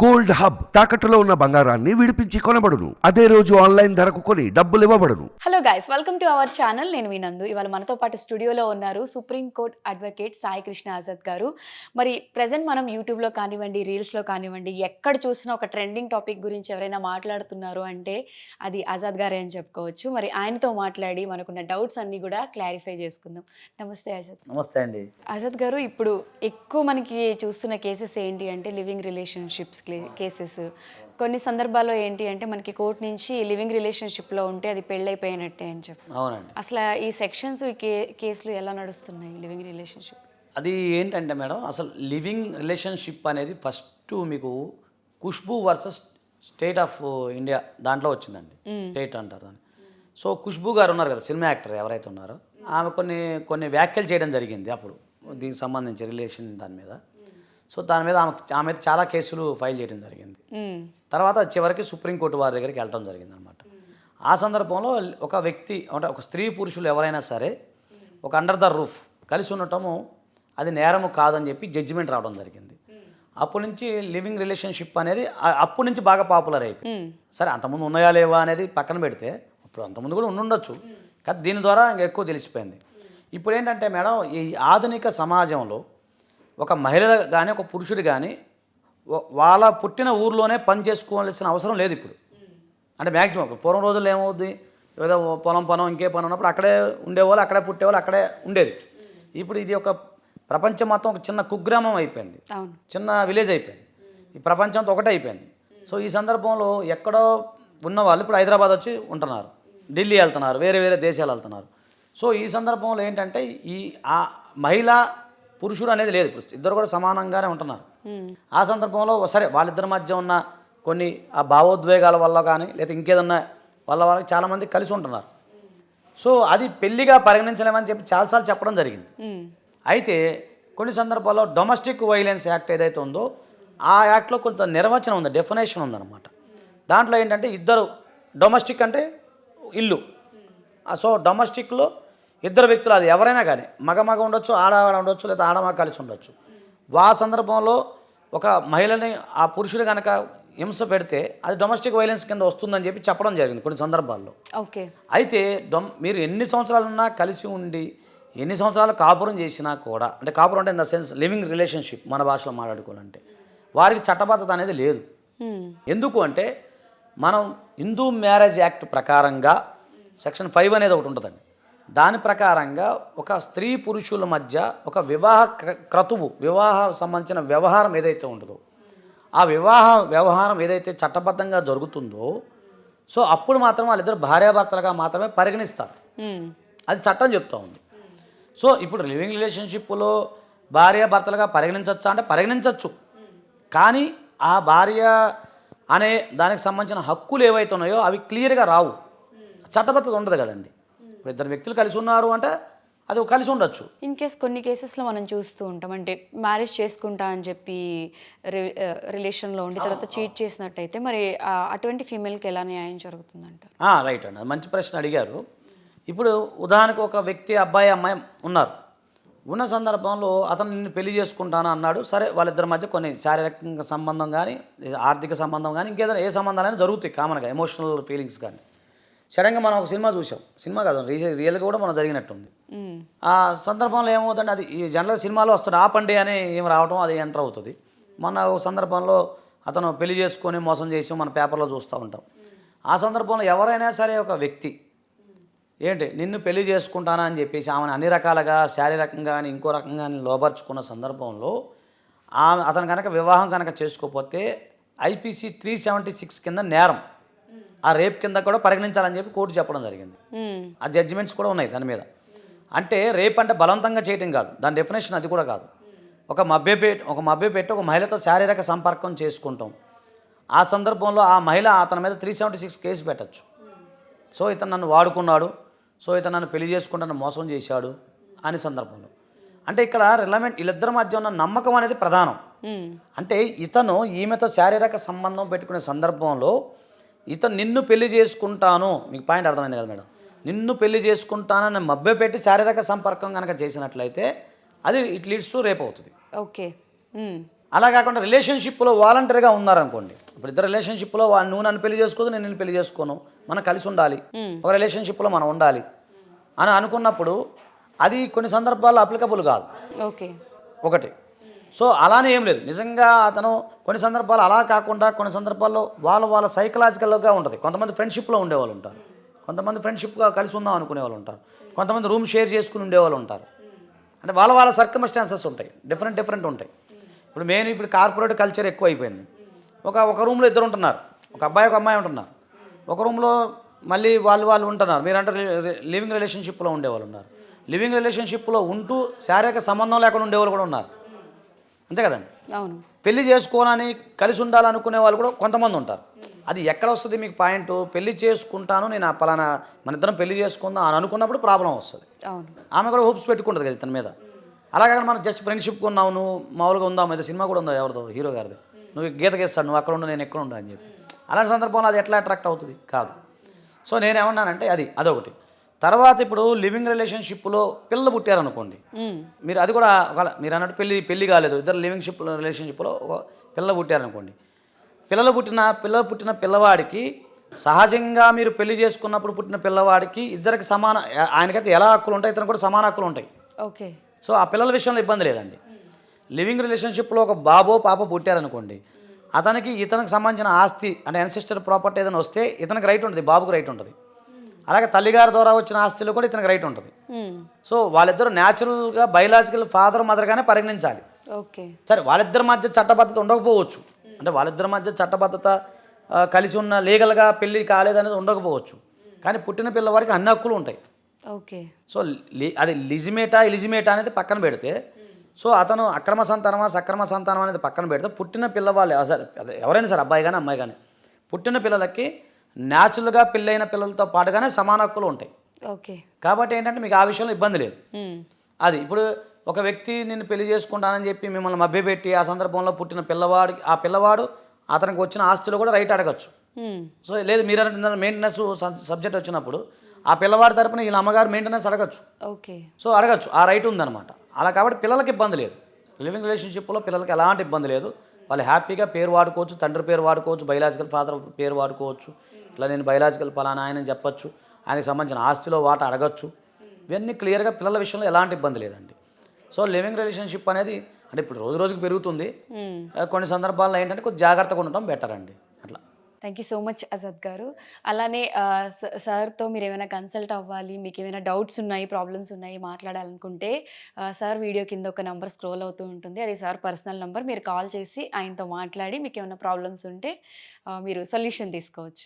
Gold hub తాకట్టులో ఉన్న బంగారాన్ని విడిపించి కొనబడును. అదే రోజు ఆన్లైన్ ధరకు కొని డబ్బులు ఇవ్వబడును. Hello guys welcome to our channel నేను వినందు ఇవాళ మనతో పాటు స్టూడియోలో ఉన్నారు supreme court advocate Sai Krishna Azad garu. మరి ప్రజెంట్ మనం యూట్యూబ్లో కానివ్వండి రీల్స్లో కానివ్వండి ఎక్కడ చూసినా ఒక ట్రెండింగ్ టాపిక్ గురించి ఎవరైనా మాట్లాడుతున్నారు అంటే అది ఆజాద్ గారే అని చెప్పుకోవచ్చు. మరి ఆయనతో మాట్లాడి మనకున్న డౌట్స్ అన్నీ కూడా క్లారిఫై చేసుకుందాం. నమస్తే ఆజాద్. నమస్తే అండి. ఆజాద్ గారు ఇప్పుడు ఎక్కువ మనకి చూస్తున్న కేసెస్ ఏంటి అంటే లివింగ్ రిలేషన్షిప్స్ కేసెస్ కొన్ని సందర్భాల్లో ఏంటి అంటే మనకి కోర్టు నుంచి లివింగ్ రిలేషన్షిప్లో ఉంటే అది పెళ్ళైపోయినట్టే అని చెప్పి. అవునండి. అసలు ఈ సెక్షన్స్ ఈ కే కేసులు ఎలా నడుస్తున్నాయి లివింగ్ రిలేషన్షిప్ అది ఏంటంటే మేడం అసలు లివింగ్ రిలేషన్షిప్ అనేది ఫస్ట్ మీకు Khushboo versus state of India దాంట్లో వచ్చిందండి. స్టేట్ అంటారు దాన్ని. సో ఖుష్బూ గారు ఉన్నారు కదా సినిమా యాక్టర్ ఎవరైతే ఉన్నారో ఆమె కొన్ని కొన్ని వ్యాఖ్యలు చేయడం జరిగింది అప్పుడు. దీనికి సంబంధించి రిలేషన్ దాని మీద. సో దాని మీద ఆమె ఆమె అయితే చాలా కేసులు ఫైల్ చేయడం జరిగింది. తర్వాత చివరికి సుప్రీంకోర్టు వారి దగ్గరికి వెళ్ళడం జరిగింది అనమాట ఆ సందర్భంలో ఒక వ్యక్తి అంటే ఒక స్త్రీ పురుషులు ఎవరైనా సరే ఒక అండర్ ద రూఫ్ కలిసి ఉండటము అది నేరము కాదని చెప్పి జడ్జిమెంట్ రావడం జరిగింది. అప్పటి నుంచి లివింగ్ రిలేషన్షిప్ అనేది అప్పటి నుంచి బాగా పాపులర్ అయిపోయింది. సరే అంతకుముందు ఉన్నాయా లేవా అనేది పక్కన పెడితే ఇప్పుడు అంతకుముందు కూడా ఉండుండొచ్చు. కానీ దీని ద్వారా ఇంకా ఎక్కువ తెలిసిపోయింది. ఇప్పుడు ఏంటంటే మేడం ఈ ఆధునిక సమాజంలో ఒక మహిళ కానీ ఒక పురుషుడు కానీ వాళ్ళ పుట్టిన ఊర్లోనే పని చేసుకోవాల్సిన అవసరం లేదు ఇప్పుడు. అంటే మ్యాక్సిమం ఇప్పుడు పూర్వం రోజుల్లో ఏమవుద్ది? ఏదో పొలం పనం ఇంకే పని ఉన్నప్పుడు అక్కడే ఉండేవాళ్ళు అక్కడే పుట్టేవాళ్ళు అక్కడే ఉండేది. ఇప్పుడు ఇది ఒక ప్రపంచం మొత్తం ఒక చిన్న కుగ్రామం అయిపోయింది. చిన్న విలేజ్ అయిపోయింది. ఈ ప్రపంచంతో ఒకటే అయిపోయింది. సో ఈ సందర్భంలో ఎక్కడో ఉన్న వాళ్ళు ఇప్పుడు హైదరాబాద్ వచ్చి ఉంటున్నారు. ఢిల్లీ వెళ్తున్నారు వేరే వేరే దేశాలు వెళ్తున్నారు. సో ఈ సందర్భంలో ఏంటంటే ఈ ఆ మహిళ పురుషుడు అనేది లేదు. ఇప్పుడు ఇద్దరు కూడా సమానంగానే ఉంటున్నారు. ఆ సందర్భంలో సరే వాళ్ళిద్దరి మధ్య ఉన్న కొన్ని ఆ భావోద్వేగాల వల్ల కానీ లేదా ఇంకేదన్నా వల్ల వాళ్ళకి చాలామంది కలిసి ఉంటున్నారు. సో అది పెళ్ళిగా పరిగణించలేమని చెప్పి చాలాసార్లు చెప్పడం జరిగింది. అయితే కొన్ని సందర్భాల్లో డొమెస్టిక్ వైలెన్స్ యాక్ట్ ఏదైతే ఉందో ఆ యాక్ట్లో కొంత నిర్వచనం ఉంది డెఫినేషన్ ఉందన్నమాట. దాంట్లో ఏంటంటే ఇద్దరు డొమెస్టిక్ అంటే ఇల్లు. సో డొమెస్టిక్లో ఇద్దరు వ్యక్తులు అది ఎవరైనా కానీ మగ మగ ఉండొచ్చు ఆడ ఆడ ఉండొచ్చు లేదా ఆడ మగ కలిసి ఉండొచ్చు. ఆ సందర్భంలో ఒక మహిళని ఆ పురుషుడు కనుక హింస పెడితే అది డొమెస్టిక్ వైలెన్స్ కింద వస్తుందని చెప్పి చెప్పడం జరిగింది కొన్ని సందర్భాల్లో. ఓకే. అయితే డొమ్ మీరు ఎన్ని సంవత్సరాలున్నా కలిసి ఉండి ఎన్ని సంవత్సరాలు కాపురం చేసినా కూడా అంటే కాపురం అంటే in the sense living relationship మన భాషలో మాట్లాడుకోవాలంటే వారికి చట్టబద్ధత అనేది లేదు. ఎందుకు అంటే మనం హిందూ మ్యారేజ్ యాక్ట్ ప్రకారంగా సెక్షన్ ఫైవ్ అనేది ఒకటి ఉంటుందండి. దాని ప్రకారంగా ఒక స్త్రీ పురుషుల మధ్య ఒక వివాహ క్ర- క్రతువు వివాహ సంబంధించిన వ్యవహారం ఏదైతే ఉంటుందో ఆ వివాహ వ్యవహారం ఏదైతే చట్టబద్ధంగా జరుగుతుందో సో అప్పుడు మాత్రం వాళ్ళిద్దరు భార్యాభర్తలుగా మాత్రమే పరిగణిస్తారు. అది చట్టం చెప్తా ఉంది. సో ఇప్పుడు లివింగ్ రిలేషన్షిప్లో భార్య భర్తలుగా పరిగణించవచ్చా అంటే పరిగణించవచ్చు కానీ ఆ భార్య అనే దానికి సంబంధించిన హక్కులు ఏవైతే ఉన్నాయో అవి క్లియర్గా రావు. చట్టబద్ధత ఉండదు కదండి. ఇప్పుడు ఇద్దరు వ్యక్తులు కలిసి ఉన్నారు అంటే అది కలిసి ఉండొచ్చు. ఇన్ కేస్ కొన్ని కేసెస్లో మనం చూస్తూ ఉంటాం. అంటే మ్యారేజ్ చేసుకుంటా అని చెప్పి రిలేషన్లో ఉండి తర్వాత చీట్ చేసినట్టయితే మరి అటువంటి ఫీమేల్కి ఎలా న్యాయం జరుగుతుందంటారు ఆ, రైట్ అండి మంచి ప్రశ్న అడిగారు. ఇప్పుడు ఉదాహరణకు ఒక వ్యక్తి అబ్బాయి అమ్మాయి ఉన్నారు. ఉన్న సందర్భంలో అతను నిన్ను పెళ్ళి చేసుకుంటాను అన్నాడు. సరే వాళ్ళిద్దరి మధ్య కొన్ని శారీరక సంబంధం కానీ ఆర్థిక సంబంధం కానీ ఇంకేదైనా ఏ సంబంధాలైనా జరుగుతాయి కామన్గా ఎమోషనల్ ఫీలింగ్స్ కానీ సడన్గా మనం ఒక సినిమా చూసాం. సినిమా కాదు రియల్ రియల్గా కూడా మనం జరిగినట్టుంది. ఆ సందర్భంలో ఏమవుతుందంటే అది ఈ జనరల్ సినిమాలో వస్తుంది ఆపండి అని ఏం రావటం అది ఎంటర్ అవుతుంది. మొన్న ఒక సందర్భంలో అతను పెళ్ళి చేసుకొని మోసం చేసి మన పేపర్లో చూస్తూ ఉంటాం. ఆ సందర్భంలో ఎవరైనా సరే ఒక వ్యక్తి ఏంటి నిన్ను పెళ్ళి చేసుకుంటానా అని చెప్పేసి ఆమెను అన్ని రకాలుగా శారీరకంగా కానీ ఇంకో రకంగా కానీ లోపరుచుకున్న సందర్భంలో ఆమె అతను కనుక వివాహం కనుక చేసుకోకపోతే ఐపీసీ త్రీ సెవెంటీ సిక్స్ కింద నేరం. ఆ రేప్ కింద కూడా పరిగణించాలని చెప్పి కోర్టు చెప్పడం జరిగింది. ఆ జడ్జిమెంట్స్ కూడా ఉన్నాయి దాని మీద. అంటే రేప్ అంటే బలవంతంగా చేయటం కాదు. దాని డెఫినేషన్ అది కూడా కాదు. ఒక మభ్య పెట్టి ఒక మభ్య పెట్టి ఒక మహిళతో శారీరక సంపర్కం చేసుకుంటాం. ఆ సందర్భంలో ఆ మహిళ అతని మీద త్రీ సెవెంటీ సిక్స్ కేసు పెట్టచ్చు. సో ఇతను నన్ను వాడుకున్నాడు. సో ఇతను నన్ను పెళ్ళి చేసుకుంటాను మోసం చేశాడు అని సందర్భంలో. అంటే ఇక్కడ రిలవెంట్ వీళ్ళిద్దరి మధ్య ఉన్న నమ్మకం అనేది ప్రధానం. అంటే ఇతను ఈమెతో శారీరక సంబంధం పెట్టుకునే సందర్భంలో ఇతను నిన్ను పెళ్ళి చేసుకుంటాను. మీకు పాయింట్ అర్థమైంది కదా మేడం? నిన్ను పెళ్ళి చేసుకుంటానని మభ్య పెట్టి శారీరక సంపర్కం కనుక చేసినట్లయితే అది ఇట్ లీడ్స్ టు రేప్ అవుతుంది. ఓకే. అలా కాకుండా రిలేషన్షిప్లో వాలంటరీగా ఉన్నారనుకోండి. ఇప్పుడు ఇద్దరు రిలేషన్షిప్లో నువ్వు నన్ను పెళ్ళి చేసుకోదు నేను నిన్ను పెళ్ళి చేసుకోను. మనం కలిసి ఉండాలి. ఒక రిలేషన్షిప్లో మనం ఉండాలి. అని అనుకున్నప్పుడు అది కొన్ని సందర్భాల్లో అప్లికబుల్ కాదు. ఓకే. ఒకటి సో అలానే ఏం లేదు. నిజంగా అతను కొన్ని సందర్భాలు అలా కాకుండా కొన్ని సందర్భాల్లో వాళ్ళ వాళ్ళ సైకలాజికల్గా ఉంటుంది. కొంతమంది ఫ్రెండ్షిప్లో ఉండేవాళ్ళు ఉంటారు. కొంతమంది ఫ్రెండ్షిప్గా కలిసి ఉందాం అనుకునే వాళ్ళు ఉంటారు. కొంతమంది రూమ్ షేర్ చేసుకుని ఉండేవాళ్ళు ఉంటారు. అంటే వాళ్ళ వాళ్ళ సర్కమ్స్టాన్సెస్ ఉంటాయి. డిఫరెంట్ డిఫరెంట్ ఉంటాయి. ఇప్పుడు మెయిన్ ఇప్పుడు కార్పొరేట్ కల్చర్ ఎక్కువ అయిపోయింది. ఒక ఒక రూమ్లో ఇద్దరు ఉంటున్నారు. ఒక అబ్బాయి ఒక అమ్మాయి ఉంటున్నారు. ఒక రూమ్లో మళ్ళీ వాళ్ళు వాళ్ళు ఉంటున్నారు. మీరంటే లివింగ్ రిలేషన్షిప్లో ఉండేవాళ్ళు ఉన్నారు. లివింగ్ రిలేషన్షిప్లో ఉంటూ శారీరక సంబంధం లేకుండా ఉండేవాళ్ళు కూడా ఉన్నారు. అంతే కదండి? అవును. పెళ్ళి చేసుకోవాలని కలిసి ఉండాలనుకునే వాళ్ళు కూడా కొంతమంది ఉంటారు. అది ఎక్కడ వస్తుంది మీకు పాయింట్? పెళ్ళి చేసుకుంటాను నేను ఆ పలానా మన ఇద్దరం పెళ్ళి చేసుకుందాం అని అనుకున్నప్పుడు ప్రాబ్లం వస్తుంది. ఆమె కూడా హోప్స్ పెట్టుకుంటుంది కదా ఇతని మీద. అలాగే మనం జస్ట్ ఫ్రెండ్షిప్ ఉన్నావు నువ్వు మామూలుగా ఉందాం అయితే సినిమా కూడా ఉందా ఎవరిదో హీరో గారిది? నువ్వు గీత గీస్తాడు నువ్వు అక్కడ ఉండు నేను ఎక్కడ ఉండు అని చెప్పి. అలాంటి సందర్భంలో అది ఎట్లా అట్రాక్ట్ అవుతుంది? కాదు. సో నేనేమన్నానంటే అది అదొకటి. తర్వాత ఇప్పుడు లివింగ్ రిలేషన్షిప్లో పిల్లలు పుట్టారనుకోండి. మీరు అది కూడా ఒకవేళ మీరు అన్నట్టు పెళ్ళి పెళ్ళి కాలేదు. ఇద్దరు లివింగ్ షిప్ రిలేషన్షిప్లో ఒక పిల్లలు పుట్టారనుకోండి. పిల్లలు పుట్టిన పిల్లలు పుట్టిన పిల్లవాడికి సహజంగా మీరు పెళ్ళి చేసుకున్నప్పుడు పుట్టిన పిల్లవాడికి ఇద్దరికి సమాన ఆయనకైతే ఎలా హక్కులు ఉంటాయి? ఇతను కూడా సమాన హక్కులు ఉంటాయి. ఓకే. సో ఆ పిల్లల విషయంలో ఇబ్బంది లేదండి. లివింగ్ రిలేషన్షిప్లో ఒక బాబో పాప పుట్టారనుకోండి. అతనికి ఇతనికి సంబంధించిన ఆస్తి అంటే అన్సిస్టర్ ప్రాపర్టీ ఏదైనా వస్తే ఇతనికి రైట్ ఉంటుంది బాబుకి రైట్ ఉంటుంది. అలాగే తల్లిగారి ద్వారా వచ్చిన ఆస్తిలో కూడా ఇతనికి రైట్ ఉంటుంది. సో వాళ్ళిద్దరూ న్యాచురల్గా బయలాజికల్ ఫాదర్ మదర్గానే పరిగణించాలి. ఓకే. సరే వాళ్ళిద్దరి మధ్య చట్టబద్ధత ఉండకపోవచ్చు. అంటే వాళ్ళిద్దరి మధ్య చట్టబద్ధత కలిసి ఉన్న లీగల్గా పెళ్ళి కాలేదనేది ఉండకపోవచ్చు. కానీ పుట్టిన పిల్లవాడికి అన్ని హక్కులు ఉంటాయి. ఓకే. సో అది లిజిమేటా ఇలిజిమేటా అనేది పక్కన పెడితే సో అతను అక్రమ సంతానమా సక్రమ సంతానం అనేది పక్కన పెడితే పుట్టిన పిల్లవాళ్ళు సరే ఎవరైనా సరే అబ్బాయి కానీ అమ్మాయి కానీ పుట్టిన పిల్లలకి న్యాచురల్గా పెళ్ళైన పిల్లలతో పాటుగానే సమాన హక్కులు ఉంటాయి. ఓకే. కాబట్టి ఏంటంటే మీకు ఆ విషయంలో ఇబ్బంది లేదు. అది ఇప్పుడు ఒక వ్యక్తి నిన్ను పెళ్ళి చేసుకుంటానని చెప్పి మిమ్మల్ని మభ్యపెట్టి ఆ సందర్భంలో పుట్టిన పిల్లవాడికి ఆ పిల్లవాడు అతనికి వచ్చిన ఆస్తిలో కూడా రైట్ అడగచ్చు. సో లేదు మీరు మెయింటెనెన్స్ సబ్జెక్ట్ వచ్చినప్పుడు ఆ పిల్లవాడి తరపున వీళ్ళ అమ్మగారు మెయింటెనెన్స్ అడగచ్చు. ఓకే. సో అడగచ్చు. ఆ రైట్ ఉందన్నమాట. అలా కాబట్టి పిల్లలకి ఇబ్బంది లేదు. లివింగ్ రిలేషన్షిప్లో పిల్లలకి ఎలాంటి ఇబ్బంది లేదు. వాళ్ళు హ్యాపీగా పేరు వాడుకోవచ్చు తండ్రి పేరు వాడుకోవచ్చు బయలాజికల్ ఫాదర్ పేరు వాడుకోవచ్చు. ఇట్లా నేను బయలాజికల్ పలానా ఆయన చెప్పచ్చు. ఆయనకి సంబంధించిన ఆస్తిలో వాట అడగచ్చు. ఇవన్నీ క్లియర్గా పిల్లల విషయంలో ఎలాంటి ఇబ్బంది లేదండి. సో లివింగ్ రిలేషన్షిప్ అనేది అంటే ఇప్పుడు రోజు రోజుకి పెరుగుతుంది. కొన్ని సందర్భాల్లో ఏంటంటే కొంచెం జాగ్రత్తగా ఉండటం బెటర్ అండి. Thank you so much Azad garu. అలానే స- సార్తో మీరు ఏమైనా కన్సల్ట్ అవ్వాలి మీకు ఏమైనా డౌట్స్ ఉన్నాయి ప్రాబ్లమ్స్ ఉన్నాయి మాట్లాడాలనుకుంటే సార్ వీడియో కింద ఒక నెంబర్ స్క్రోల్ అవుతూ ఉంటుంది. అది సార్ పర్సనల్ నెంబర్ మీరు కాల్ చేసి ఆయనతో మాట్లాడి మీకు ఏమైనా ప్రాబ్లమ్స్ ఉంటే మీరు సొల్యూషన్ తీసుకోవచ్చు.